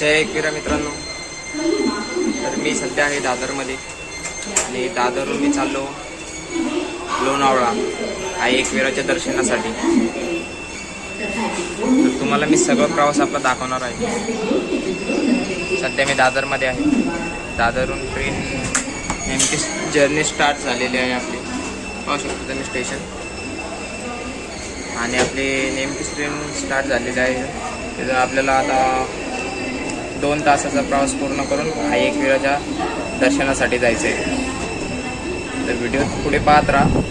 जय एकविरा मित्रांनो? तर मी सध्या आहे दादरमध्ये. आणि दादरहून मी चाललो लोणावळा हा एकविराच्या दर्शनासाठी. तर तुम्हाला मी सगळं प्रवास आपला दाखवणार आहे. सध्या मी दादरमध्ये आहे. दादरहून ट्रेन नेमकी जर्नी स्टार्ट झालेली आहे आपली. पाहू शकतो तुम्ही स्टेशन आणि आपली नेमकी ट्रेन स्टार्ट झालेली आहे. तिथं आपल्याला आता दोन तासाचा प्रवास पूर्ण करून हा एकविराच्या दर्शनासाठी जायचं आहे तर व्हिडिओ पुढे पाहत राहा.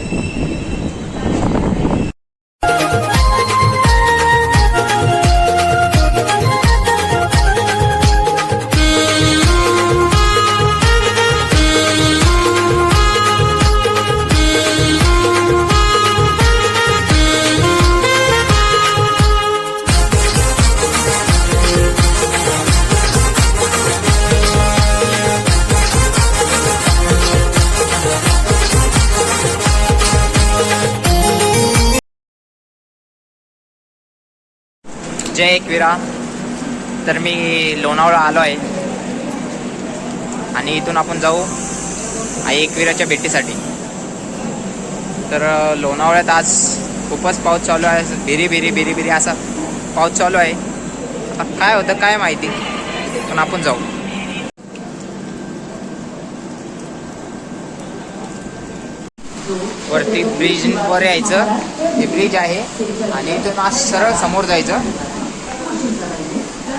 जय एकविरा तर मी लोणावळा आलो आहे. आणि इथून आपण जाऊ आई एकविराच्या भेटीसाठी. तर लोणावळ्यात आज खूपच पाऊस चालू आहे. भिरी भिरी भिरी भिरी असा पाऊस चालू आहे. आता काय होतं काय माहिती? पण आपण जाऊ. वरती ब्रिज वर यायचं. हे ब्रिज आहे. आणि इथून आज सरळ समोर जायचं.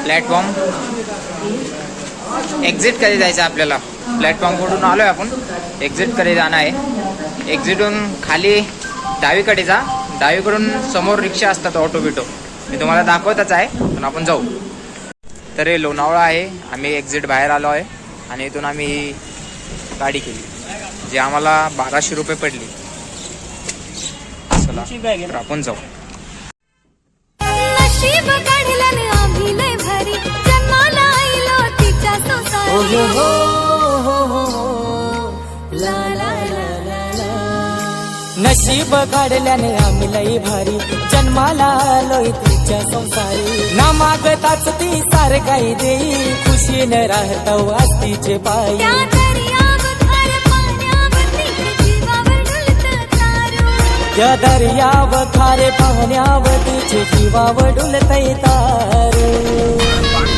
प्लॅटफॉर्म. एक्झिट कधी जायचं आपल्याला? प्लॅटफॉर्मकडून आहे आपण? एक्झिट कधी जाणं आहे? एक्झिटहून खाली डावीकडे जा. डावीकडून समोर रिक्षा असतात ऑटो बिटो मी तुम्हाला दाखवतच आहे पण आपण जाऊ. तर हे लोणावळा आहे. आम्ही एक्झिट बाहेर आलो आहे आणि इथून आम्ही ही गाडी केली जी आम्हाला बाराशे रुपये पडली. चला आपण जाऊ. जन्माला आईलो तिच्या संसारी ला ला ला ला ला. नशीब काढल्याने आम्ही लई भारी जन्माला आलोय तिच्या संसारी. ना मागताच ती सार काही देई खुशीने राहतो आस्तीचे पायी. त्या दर्याव खारे पाहण्यावर तिचे जीवावर डुलतय तारू.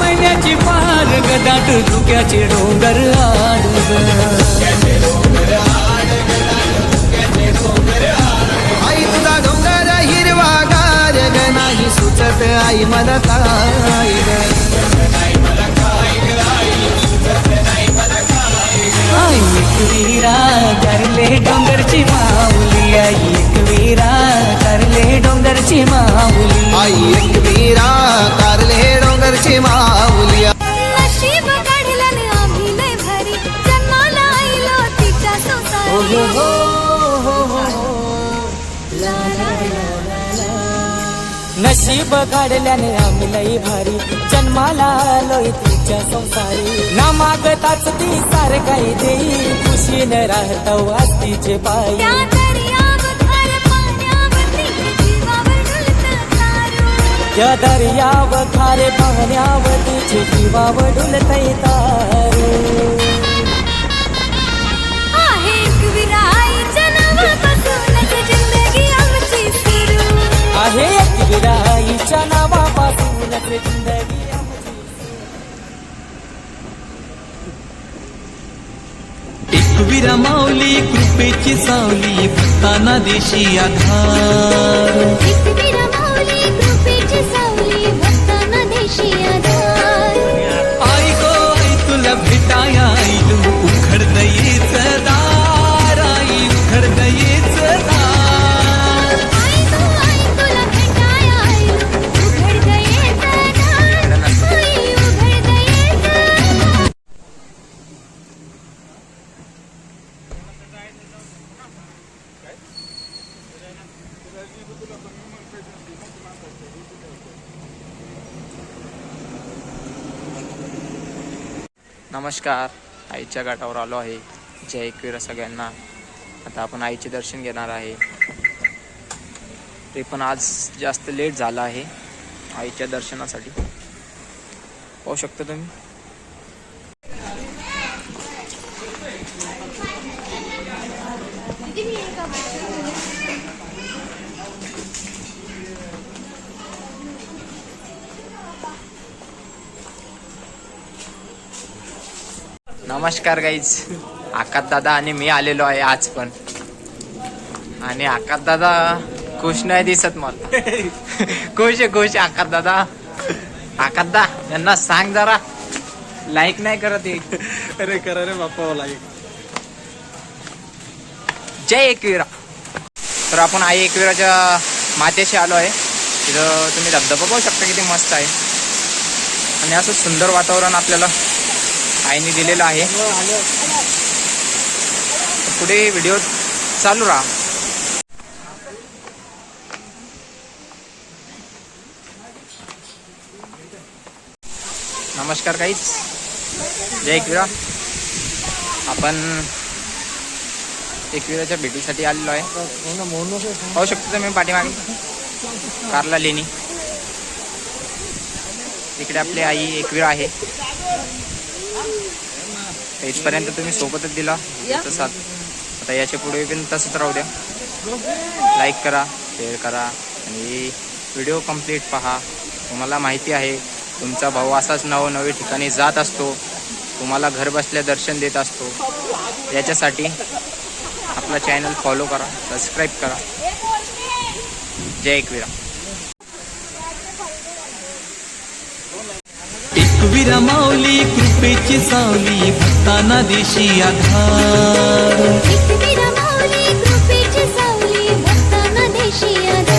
महिन्याची पार गदाट धुक्याचे डोंगर आडग आई तुझा डोंगर हिरवा गार ग नाही सुचत आई मला काय ग? आई एकवीरा करले डोंगरची माऊली. आई एकवीरा करले डोंगरची माऊली. आई एक वीरा काढल्याने आम्ही लई भारी. जन्माला आलोय तिच्या संसारी. ना मागताच ती सार काही देई. खुशीने राहतो आस्तीचे पायी. त्या दर्याव खारे पाहण्यावर तिचे जीवावर डुलतय तारू. आहे एकविरा आईच्या माऊली कृपेची सावली भक्ताना देशी आधार. आई गो आई तुला भेट नमस्कार. आईच्या घाटावर आलो आहे. जय एकवीर सगळ्यांना. आता आपण आईचे दर्शन घेणार आहे. ते पण आज जास्त लेट झालं आहे. आईच्या दर्शनासाठी. पाहू शकता तुम्ही? नमस्कार गाईज आकाश दादा आणि मी आलेलो आहे आज पण. आणि आकाश दादा खुश नाही दिसत मला. खुश आहे खुश आकाश दादा आकाश दा यांना सांग जरा. लाईक नाही करत अरे करा रे बाप्पा मला जय एकविरा. तर आपण आई एकविराच्या मातेशी आलो आहे. तिथं तुम्ही धबधबा पाहू शकता किती मस्त आहे. आणि असं सुंदर वातावरण आपल्याला आईने दिलेलं आहे. पुढे व्हिडिओ चालू राहा. नमस्कार काहीच जय एकविरा. आपण एकविराच्या भेटीसाठी आलेलो आहे. पाहू शकतो तुम्ही पाठीमागे. कारला लेणी. इकडे आपली आई एकवीर आहे. इथपर्यंत तुम्ही सोबतच दिला. साथ. आता याच्यापुढे पण तसंच राहू द्या. लाईक करा शेअर करा आणि व्हिडिओ कंप्लीट पहा. तुम्हाला माहिती आहे तुमचा भाऊ असाच नवनवे ठिकाणी जात असतो. तुम्हाला घर बसल्या दर्शन देत असतो. याच्यासाठी आपला चॅनल फॉलो करा सबस्क्राईब करा. जय एकविरा. एकवीरा माऊली कृपेची सावली भक्ताना देशी आधार. एकवीरा माऊली कृपेची सावली भक्ताना देशी आधार.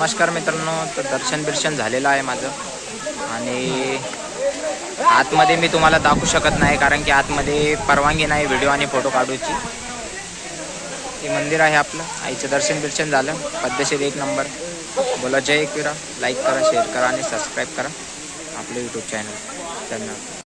नमस्कार मित्रांनो तर दर्शन बिर्शन झालेलं आहे माझं. आणि आतमध्ये मी तुम्हाला दाखवू शकत नाही कारण की आतमध्ये परवानगी नाही व्हिडिओ आणि फोटो काढूची. हे मंदिर आहे आपलं. आईचं दर्शन बिर्शन झालं. पद्धतशीर एक नंबर. बोला जय करा लाईक करा शेअर करा आणि सबस्क्राईब करा. आपलं यूट्यूब चॅनल धन्यवाद.